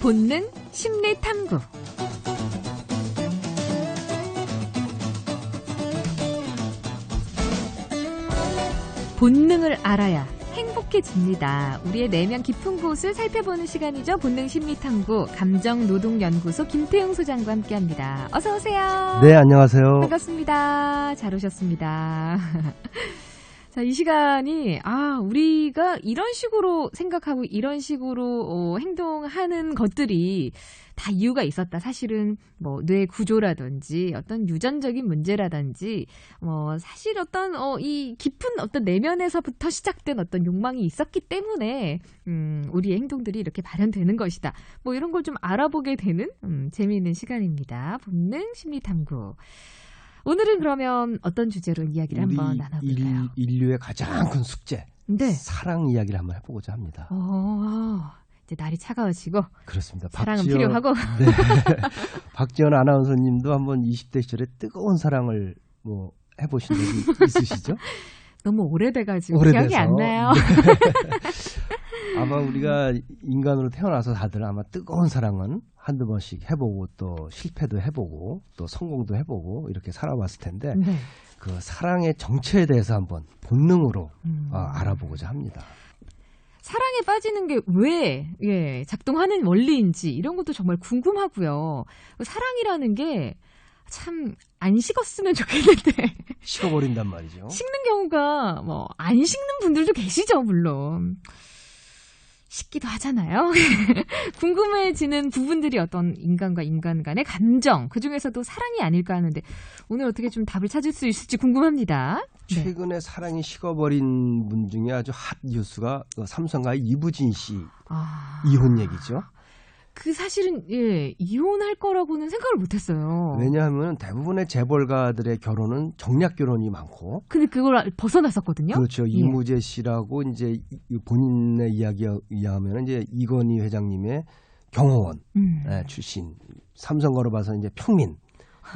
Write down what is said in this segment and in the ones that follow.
본능 심리 탐구. 본능을 알아야 행복해집니다. 우리의 내면 깊은 곳을 살펴보는 시간이죠. 본능 심리 탐구 감정 노동 연구소 김태용 소장과 함께 합니다. 어서 오세요. 네, 안녕하세요. 반갑습니다. 잘 오셨습니다. 자, 이 시간이, 아, 우리가 이런 식으로 생각하고 이런 식으로 어, 행동하는 것들이 다 이유가 있었다. 사실은 뭐 뇌 구조라든지 어떤 유전적인 문제라든지 뭐 사실 어떤 어, 이 깊은 어떤 내면에서부터 시작된 어떤 욕망이 있었기 때문에 음, 우리의 행동들이 이렇게 발현되는 것이다. 뭐 이런 걸 좀 알아보게 되는 음, 재미있는 시간입니다. 본능 심리 탐구. 오늘은 그러면 어떤 주제로 이야기를 한번 나눠볼까요? 인, 류의 가장 큰 숙제, 네. 사랑 이야기를 한번 해보고자 합니다. 어, 이제 날이 차가워지고 그렇습니다. 사랑은 박지연- 필요하고 네. 박지연 아나운서님도 한번 20대 시절에 뜨거운 사랑을 뭐 해보신 적이 있으시죠? 너무 오래돼가지고 오래돼서. 기억이 안 나요. 아마 우리가 인간으로 태어나서 다들 아마 뜨거운 사랑은 한두 번씩 해보고 또 실패도 해보고 또 성공도 해보고 이렇게 살아왔을 텐데 네. 그 사랑의 정체에 대해서 한번 본능으로 음. 어, 알아보고자 합니다. 사랑에 빠지는 게 왜 예, 작동하는 원리인지 이런 것도 정말 궁금하고요. 사랑이라는 게 참 안 식었으면 좋겠는데 식어버린단 말이죠. 식는 경우가 뭐 안 식는 분들도 계시죠 물론 식기도 하잖아요. 궁금해지는 부분들이 어떤 인간과 인간 간의 감정 그 중에서도 사랑이 아닐까 하는데 오늘 어떻게 좀 답을 찾을 수 있을지 궁금합니다. 네. 최근에 사랑이 식어버린 분 중에 아주 핫 뉴스가 그 삼성가의 이부진 씨 아, 이혼 얘기죠. 그 사실은 예 이혼할 거라고는 생각을 못 했어요. 왜냐하면 대부분의 재벌가들의 결혼은 정략 결혼이 많고 근데 그걸 아, 벗어났었거든요. 그렇죠. 예. 이무재 씨라고 이제 이- 본인의 이야기에 의하면 이제 이건희 회장님의 경호원 음. 예, 출신 삼성가로 봐서 이제 평민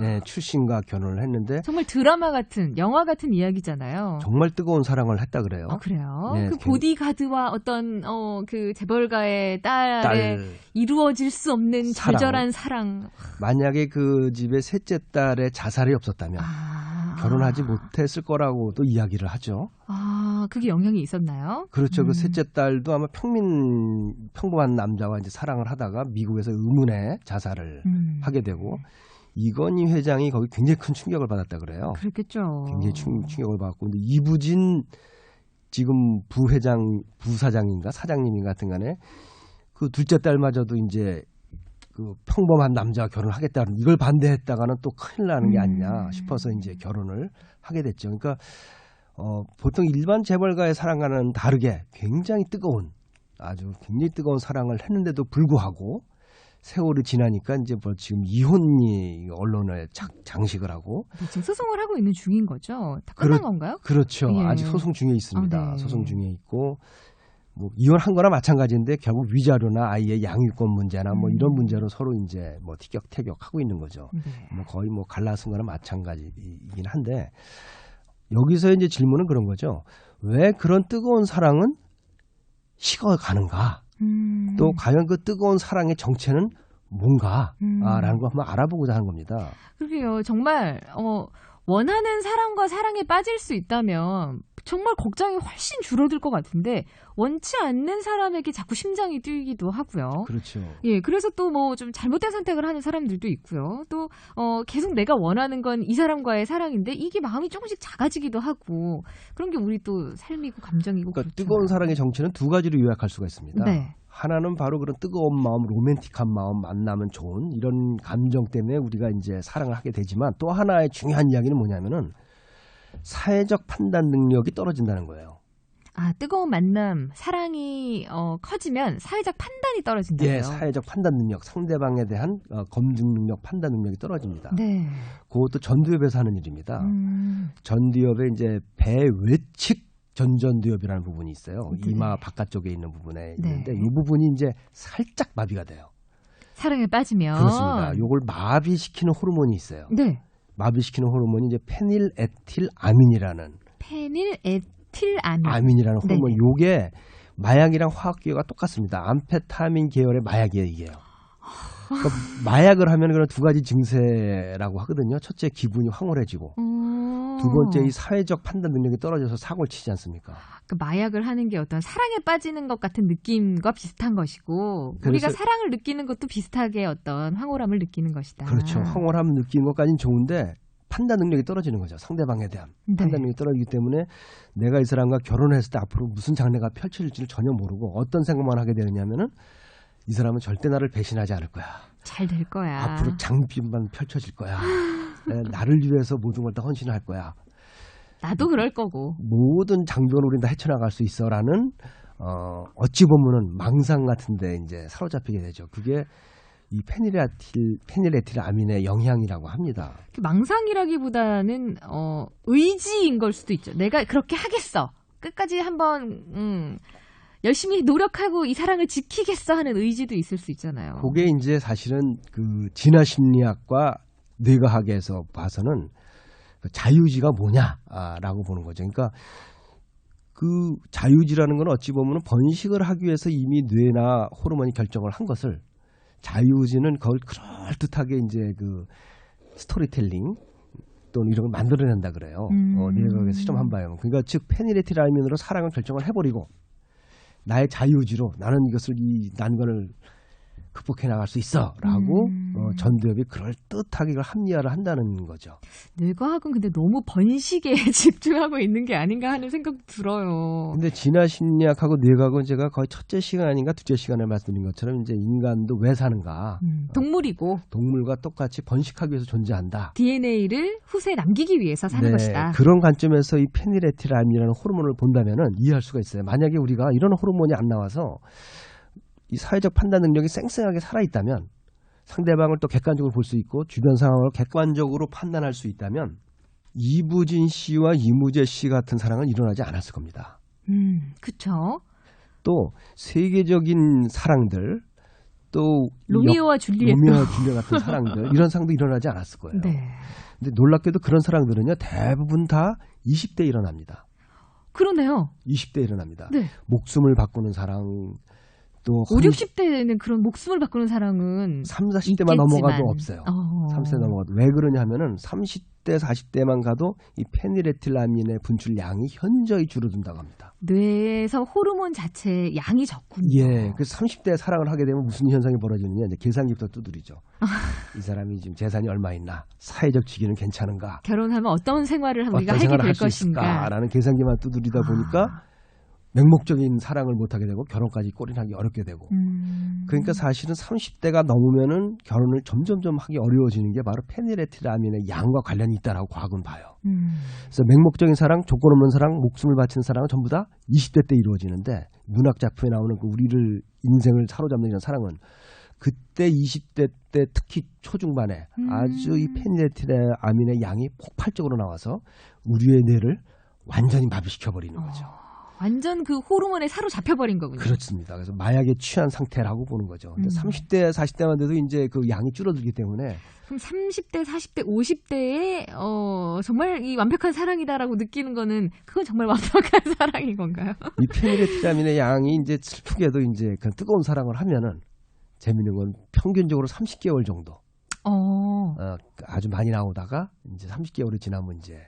예, 출신과 결혼을 했는데 정말 드라마 같은 영화 같은 이야기잖아요. 정말 뜨거운 사랑을 했다 그래요. 아, 그래요? 네, 그 굉- 보디가드와 어떤 어 그 재벌가의 딸의 딸 이루어질 수 없는 사랑. 절절한 사랑. 만약에 그 집에 셋째 딸의 자살이 없었다면 아. 결혼하지 못했을 거라고도 이야기를 하죠. 아, 그게 영향이 있었나요? 그렇죠. 음. 그 셋째 딸도 아마 평민 평범한 남자와 이제 사랑을 하다가 미국에서 의문의 자살을 음. 하게 되고 이건희 회장이 거기 굉장히 큰 충격을 받았다 그래요. 그렇겠죠. 굉장히 충, 충격을 받았고 근데 이부진 지금 부회장 부사장인가 사장님인가 같은 간에 그 둘째 딸마저도 이제 그 평범한 남자와 결혼하겠다는 이걸 반대했다가는 또 큰일 나는 게 아니냐 음. 싶어서 이제 결혼을 하게 됐죠. 그러니까 어, 보통 일반 재벌가의 사랑과는 다르게 굉장히 뜨거운 아주 굉장히 뜨거운 사랑을 했는데도 불구하고 세월이 지나니까 이제 뭐 지금 이혼이 언론에 장, 장식을 하고 네, 지금 소송을 하고 있는 중인 거죠. 다 끝난 그렇- 건가요? 그렇죠. 예. 아직 소송 중에 있습니다. 아, 네. 소송 중에 있고 뭐 이혼한 거나 마찬가지인데 결국 위자료나 아이의 양육권 문제나 뭐 음. 이런 문제로 서로 이제 뭐 티격태격하고 있는 거죠. 네. 뭐 거의 뭐 갈라쓴 거나 마찬가지이긴 한데 여기서 이제 질문은 그런 거죠. 왜 그런 뜨거운 사랑은 식어가는가? 음. 또 과연 그 뜨거운 사랑의 정체는 뭔가? 음. 아, 라는 거 한번 알아보고자 하는 겁니다. 그러게요. 정말 어 원하는 사람과 사랑에 빠질 수 있다면 정말 걱정이 훨씬 줄어들 것 같은데 원치 않는 사람에게 자꾸 심장이 뛰기도 하고요. 그렇죠. 예, 그래서 또 뭐 좀 잘못된 선택을 하는 사람들도 있고요. 또, 어, 계속 내가 원하는 건 이 사람과의 사랑인데 이게 마음이 조금씩 작아지기도 하고 그런 게 우리 또 삶이고 감정이고 그러니까 그렇잖아요. 뜨거운 사랑의 정체는 두 가지로 요약할 수가 있습니다. 네. 하나는 바로 그런 뜨거운 마음, 로맨틱한 마음, 만나면 좋은 이런 감정 때문에 우리가 이제 사랑을 하게 되지만 또 하나의 중요한 이야기는 뭐냐면은 사회적 판단 능력이 떨어진다는 거예요. 아, 뜨거운 만남, 사랑이 어, 커지면 사회적 판단이 떨어진다고요. 예, 사회적 판단 능력, 상대방에 대한 어, 검증 능력, 판단 능력이 떨어집니다. 네. 그것도 전두엽에서 하는 일입니다. 음, 전두엽에 이제 배 외측 전전두엽이라는 부분이 있어요. 네. 이마 바깥쪽에 있는 부분에 네. 있는데 이 부분이 이제 살짝 마비가 돼요. 사랑에 빠지면 그렇습니다. 요걸 마비시키는 호르몬이 있어요. 네. 마비시키는 호르몬이 이제 페닐에틸아민이라는 페닐에틸아민. 아민이라는 네네. 호르몬. 요게 마약이랑 화학 기호가 똑같습니다. 암페타민 계열의 마약이에요, 이게요. 그러니까 마약을 하면 그런 두 가지 증세라고 하거든요. 첫째 기분이 황홀해지고 어. 두 번째 이 사회적 판단 능력이 떨어져서 사고를 치지 않습니까? 그 마약을 하는 게 어떤 사랑에 빠지는 것 같은 느낌과 비슷한 것이고 우리가 사랑을 느끼는 것도 비슷하게 어떤 황홀함을 느끼는 것이다. 그렇죠. 황홀함 느끼는 것까지는 좋은데 판단 능력이 떨어지는 거죠. 상대방에 대한 네. 판단 능력이 떨어지기 때문에 내가 이 사람과 결혼했을 때 앞으로 무슨 장래가 펼쳐질지를 전혀 모르고 어떤 생각만 하게 되느냐면은 이 사람은 절대 나를 배신하지 않을 거야. 잘 될 거야. 앞으로 장비만 펼쳐질 거야. 에, 나를 위해서 모든 걸 다 헌신할 거야. 나도 그럴 거고. 모든 장벽을 우린 다 헤쳐나갈 수 있어라는 어, 어찌 보면은 망상 같은데 이제 사로잡히게 되죠. 그게 이 페닐에틸 페닐에틸 아민의 영향이라고 합니다. 그 망상이라기보다는 어, 의지인 걸 수도 있죠. 내가 그렇게 하겠어. 끝까지 한번 음, 열심히 노력하고 이 사랑을 지키겠어 하는 의지도 있을 수 있잖아요. 그게 이제 사실은 그 진화 심리학과 뇌과학에서 봐서는 그 자유지가 뭐냐라고 보는 거죠. 그러니까 그 자유지라는 건 어찌 보면 번식을 하기 위해서 이미 뇌나 호르몬이 결정을 한 것을 자유지는 그걸 그럴듯하게 이제 그 스토리텔링 또는 이런 걸 만들어낸다 그래요. 음. 어, 뇌과학에서 실험 한 바에. 그러니까 즉 페니레티라이민으로 사랑을 결정을 해버리고 나의 자유지로 나는 이것을 이 난관을 극복해 나갈 수 있어라고 음. 어, 전두엽이 그럴 듯하게 이걸 합리화를 한다는 거죠. 뇌과학은 근데 너무 번식에 집중하고 있는 게 아닌가 하는 생각도 들어요. 근데 진화 심리학하고 뇌과학은 제가 거의 첫째 시간인가 두째 시간에 말씀드린 것처럼 이제 인간도 왜 사는가 음, 동물이고 동물과 똑같이 번식하기 위해서 존재한다. DNA를 후세에 남기기 위해서 사는 네, 것이다. 그런 관점에서 이 페니레틸아민이라는 호르몬을 본다면은 이해할 수가 있어요. 만약에 우리가 이런 호르몬이 안 나와서 이 사회적 판단 능력이 쌩쌩하게 살아 있다면 상대방을 또 객관적으로 볼 수 있고 주변 상황을 객관적으로 판단할 수 있다면 이부진 씨와 이무재 씨 같은 사랑은 일어나지 않았을 겁니다. 음, 그쵸. 또 세계적인 사랑들 또이 로미오와 역- 줄리엣도. 로미오와 줄리엣 같은 사랑들 이런 상도 일어나지 않았을 거예요. 네. 근데 놀랍게도 그런 사랑들은요 대부분 다 20대 일어납니다. 그러네요. 20대 일어납니다. 네. 목숨을 바꾸는 사랑 또 5, 60대에는 그런 목숨을 바꾸는 사랑은 3, 40대만 있겠지만. 넘어가도 없어요. 어. 30대 넘어가도 왜 그러냐 하면은 30대, 40대만 가도 이 페니레틸라민의 분출 양이 현저히 줄어든다고 합니다. 뇌에서 호르몬 자체의 양이 적군요. 예. 그래서 30대 사랑을 하게 되면 무슨 현상이 벌어지느냐 이제 계산기부터 두드리죠. 이 사람이 지금 재산이 얼마 있나? 사회적 지위는 괜찮은가? 결혼하면 어떤 생활을 우리가 어떤 하게 생활을 될 할수 것인가. 있을까라는 계산기만 두드리다 아. 보니까 맹목적인 사랑을 못하게 되고 결혼까지 꼬린하기 어렵게 되고 음. 그러니까 사실은 30대가 넘으면은 결혼을 점점점 하기 어려워지는 게 바로 페니레틸아민의 양과 관련이 있다라고 과학은 봐요. 음. 그래서 맹목적인 사랑, 조건 없는 사랑, 목숨을 바치는 사랑은 전부 다 20대 때 이루어지는데 문학 작품에 나오는 그 우리를 인생을 사로잡는 이런 사랑은 그때 20대 때 특히 초중반에 음. 아주 이 페니레틸아민의 양이 폭발적으로 나와서 우리의 뇌를 완전히 마비시켜 버리는 거죠. 어, 완전 그 호르몬에 사로잡혀 버린 거군요. 그렇습니다. 그래서 마약에 취한 상태라고 보는 거죠. 근데 음. 30대, 40대만 돼도 이제 그 양이 줄어들기 때문에 그럼 30대, 40대, 50대에 어, 정말 이 완벽한 사랑이다라고 느끼는 거는 그건 정말 완벽한 사랑인 건가요? 이 페니레틸라민의 양이 이제 슬프게도 이제 그 뜨거운 사랑을 하면은 재밌는 건 평균적으로 30개월 정도 어. 어, 아주 많이 나오다가 이제 30개월이 지나면 이제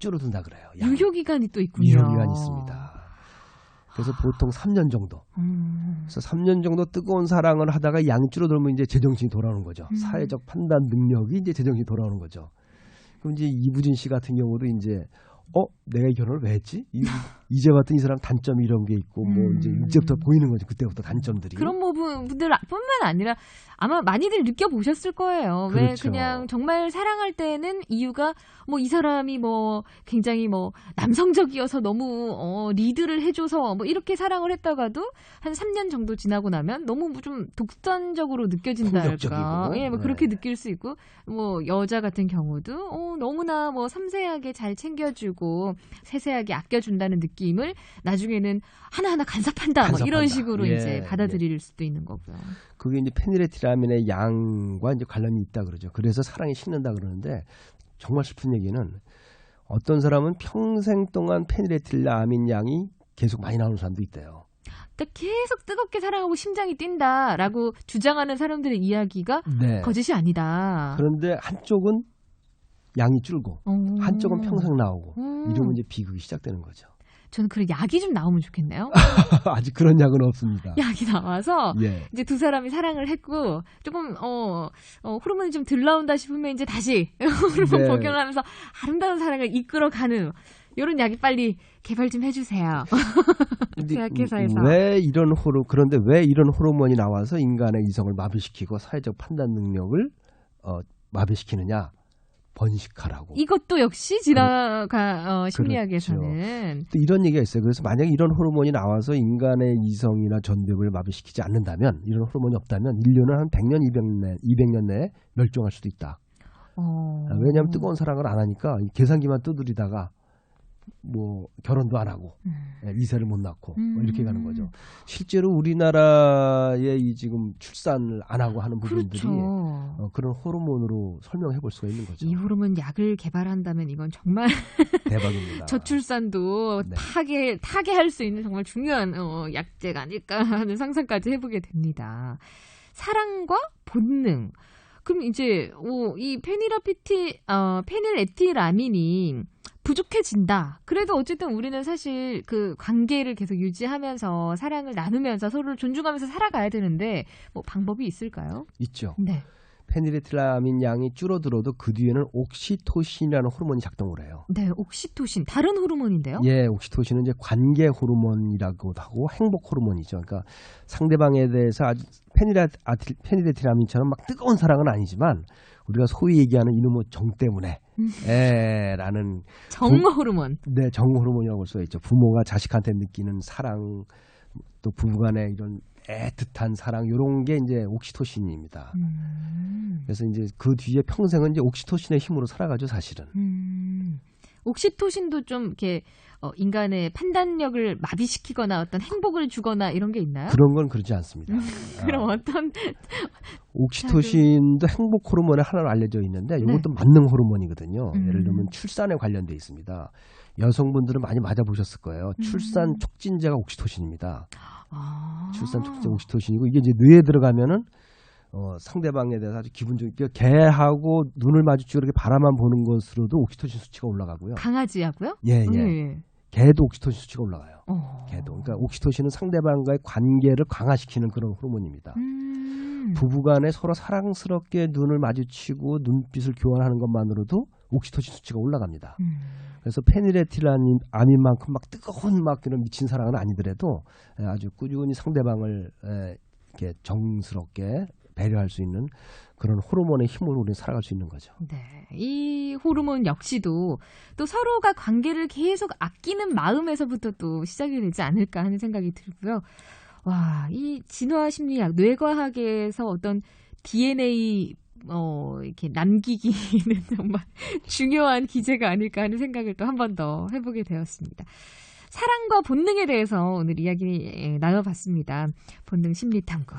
줄어든다 그래요. 양이. 유효 기간이 또 있군요. 유효 기간이 있습니다. 그래서 보통 3년 정도. 음. 그래서 3년 정도 뜨거운 사랑을 하다가 양이 줄어들면 이제 제정신이 돌아오는 거죠. 음. 사회적 판단 능력이 이제 제정신이 돌아오는 거죠. 그럼 이제 이부진 씨 같은 경우도 이제 어 내가 이 결혼을 왜 했지? 이, 이제 봤더니 이 사람 단점이 이런 게 있고 뭐 음. 이제 이제부터 보이는 거죠. 그때부터 단점들이. 그런 뭐 분- 분들뿐만 아니라 아마 많이들 느껴보셨을 거예요. 왜 그렇죠. 그냥 정말 사랑할 때는 이유가 뭐 이 사람이 뭐 굉장히 뭐 남성적이어서 너무 어 리드를 해줘서 뭐 이렇게 사랑을 했다가도 한 3년 정도 지나고 나면 너무 뭐좀 독선적으로 느껴진다 할까. 폭력적이고. 예, 뭐 네. 그렇게 느낄 수 있고 뭐 여자 같은 경우도 어 너무나 뭐 섬세하게 잘 챙겨주고 세세하게 아껴준다는 느낌 을 나중에는 하나하나 간섭한다. 뭐 이런 간섭한다. 식으로 예, 이제 받아들일 수도 있는 거고요. 그게 이제 페니레틸라민의 양과 이제 관련이 있다 그러죠. 그래서 사랑이 식는다 그러는데 정말 슬픈 얘기는 어떤 사람은 평생 동안 페니레틸라민 양이 계속 많이 나오는 사람도 있대요. 그러니까 계속 뜨겁게 사랑하고 심장이 뛴다라고 주장하는 사람들의 이야기가 네. 거짓이 아니다. 그런데 한쪽은 양이 줄고 어. 한쪽은 평생 나오고 음. 이러면 이제 비극이 시작되는 거죠. 저는 그래 약이 좀 나오면 좋겠네요. 아직 그런 약은 없습니다. 약이 나와서 예. 이제 두 사람이 사랑을 했고 조금 어, 어 호르몬이 좀 덜 나온다 싶으면 이제 다시 호르몬 네. 복용을 하면서 아름다운 사랑을 이끌어가는 이런 약이 빨리 개발 좀 해주세요. 제약회사에서. 왜 이런 호르 그런데 왜 이런 호르몬이 나와서 인간의 이성을 마비시키고 사회적 판단 능력을 어, 마비시키느냐? 번식하라고. 이것도 역시 진화가 어, 심리학에서는 또 이런 얘기가 있어요. 그래서 만약에 이런 호르몬이 나와서 인간의 이성이나 전두엽을 마비시키지 않는다면 이런 호르몬이 없다면 인류는 한 100년, 200년, 200년 내에 멸종할 수도 있다. 어. 아, 왜냐하면 뜨거운 사랑을 안 하니까 이 계산기만 두드리다가 뭐 결혼도 안 하고 음. 예, 이세를 못 낳고 뭐 이렇게 가는 거죠. 음. 실제로 우리나라의 이 지금 출산을 안 하고 하는 부분들이 그렇죠. 어, 그런 호르몬으로 설명해 볼 수가 있는 거죠. 이 호르몬 약을 개발한다면 이건 정말 대박입니다. 저출산도 네. 타게 타게 할수 있는 정말 중요한 어, 약제가 아닐까 하는 상상까지 해보게 됩니다. 사랑과 본능. 그럼 이제 오, 이 페니라피티 어, 페닐에티라민이 부족해진다. 그래도 어쨌든 우리는 사실 그 관계를 계속 유지하면서 사랑을 나누면서 서로를 존중하면서 살아가야 되는데 뭐 방법이 있을까요? 있죠. 네. 페니레틸라민 양이 줄어들어도 그 뒤에는 옥시토신이라는 호르몬이 작동을 해요. 네, 옥시토신 다른 호르몬인데요. 예, 옥시토신은 이제 관계 호르몬이라고도 하고 행복 호르몬이죠. 그러니까 상대방에 대해서 아주 페니레틸라민처럼 막 뜨거운 사랑은 아니지만 우리가 소위 얘기하는 이놈의 정 때문에 음. 에라는 정 호르몬. 네, 정 호르몬이라고 볼 수가 있죠. 부모가 자식한테 느끼는 사랑 또 부부간의 이런 애틋한 사랑 이런 게 이제 옥시토신입니다. 음. 그래서 이제 그 뒤에 평생은 이제 옥시토신의 힘으로 살아가죠, 사실은. 음. 옥시토신도 좀 이렇게 어, 인간의 판단력을 마비시키거나 어떤 행복을 주거나 이런 게 있나요? 그런 건 그러지 않습니다. 그럼 아, 어떤 옥시토신도 행복 호르몬의 하나로 알려져 있는데 이것도 네. 만능 호르몬이거든요. 음. 예를 들면 출산에 관련돼 있습니다. 여성분들은 많이 맞아보셨을 거예요. 음. 출산 촉진제가 옥시토신입니다. 아. 출산 촉진제 옥시토신이고 이게 이제 뇌에 들어가면은 어, 상대방에 대해서 아주 기분 좋게 개하고 눈을 마주치고 이렇게 바라만 보는 것으로도 옥시토신 수치가 올라가고요. 강아지하고요? 예, 예. 예. 개도 옥시토신 수치가 올라가요. 어. 개도. 그러니까 옥시토신은 상대방과의 관계를 강화시키는 그런 호르몬입니다. 음. 부부간에 서로 사랑스럽게 눈을 마주치고 눈빛을 교환하는 것만으로도 옥시토신 수치가 올라갑니다. 음. 그래서 페니레틸라닌 아민만큼 막 뜨거운 막 그런 미친 사랑은 아니더라도 에, 아주 꾸준히 상대방을 에, 이렇게 정스럽게 배려할 수 있는 그런 호르몬의 힘으로 우리는 살아갈 수 있는 거죠. 네. 이 호르몬 역시도 또 서로가 관계를 계속 아끼는 마음에서부터 또 시작이 되지 않을까 하는 생각이 들고요. 와, 이 진화 심리학, 뇌과학에서 어떤 DNA 어, 이렇게 남기기는 정말 중요한 기제가 아닐까 하는 생각을 또 한 번 더 해보게 되었습니다. 사랑과 본능에 대해서 오늘 이야기 예, 나눠봤습니다. 본능 심리탐구.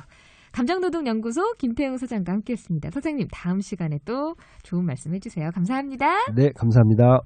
감정노동연구소 김태웅 소장과 함께했습니다. 소장님 다음 시간에 또 좋은 말씀 해주세요. 감사합니다. 네, 감사합니다.